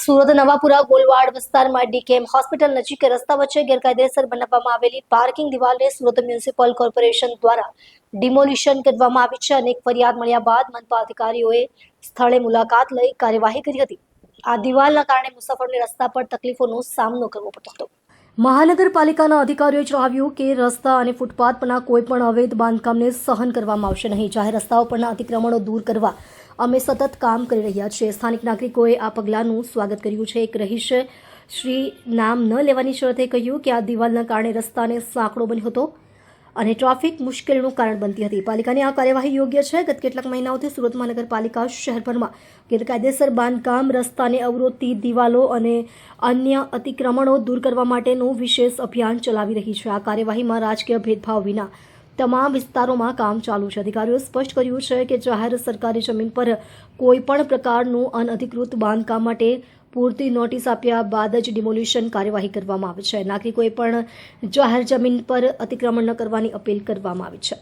સુરત નવાપુરા ગોલવાડ વિસ્તારમાં ડીકેમ હોસ્પિટલ નજીક રસ્તા વચ્ચે ગેરકાયદેસર બનાવવામાં આવેલી પાર્કિંગ દિવાલને સુરત મ્યુનિસિપલ કોર્પોરેશન દ્વારા ડિમોલિશન કરવામાં આવી છે. અનેક ફરિયાદ મળ્યા બાદ મનપા અધિકારીઓએ સ્થળે મુલાકાત લઈ કાર્યવાહી કરી હતી. આ દિવાલના કારણે મુસાફરોને રસ્તા પર તકલીફોનો સામનો કરવો પડતો હતો. મહાનગરપાલિકાના અધિકારીઓએ જણાવ્યું કે રસ્તા અને ફૂટપાથ પરના કોઈપણ અવૈધ બાંધકામને સહન કરવામાં આવશે નહીં. જાહેર રસ્તાઓ પરના અતિક્રમણો દૂર કરવા અમે સતત કામ કરી રહ્યા છીએ. સ્થાનિક નાગરિકોએ આ પગલાંનું સ્વાગત કર્યું છે. એક રહીશ શ્રી નામ ન લેવાની શરતે કહ્યું કે આ દિવાલના કારણે રસ્તાને સાંકડો બન્યો હતો અને ટ્રાફિક મુશ્કેલીનું કારણ બનતી હતી. પાલિકાની આ કાર્યવાહી યોગ્ય છે? ગત કેટલાક મહિનાઓથી સુરત મહાનગરપાલિકા શહેરભરમાં ગેરકાયદેસર બાંધકામ, રસ્તાને અવરોધતી દિવાલો અને અન્ય અતિક્રમણો દૂર કરવા માટેનું વિશેષ અભિયાન ચલાવી રહી છે. આ કાર્યવાહીમાં રાજકીય ભેદભાવ વિના તમામ વિસ્તારોમાં કામ ચાલુ છે. અધિકારીઓએ સ્પષ્ટ કર્યું છે કે જાહેર સરકારી જમીન પર કોઈપણ પ્રકારનું અનધિકૃત બાંધકામ માટે પૂરતી નોટિસ આપ્યા બાદ જ ડિમોલિશન કાર્યવાહી કરવામાં આવે છે. નાગરિકોએ પણ જાહેર જમીન પર અતિક્રમણ ન કરવાની અપીલ કરવામાં આવી છે.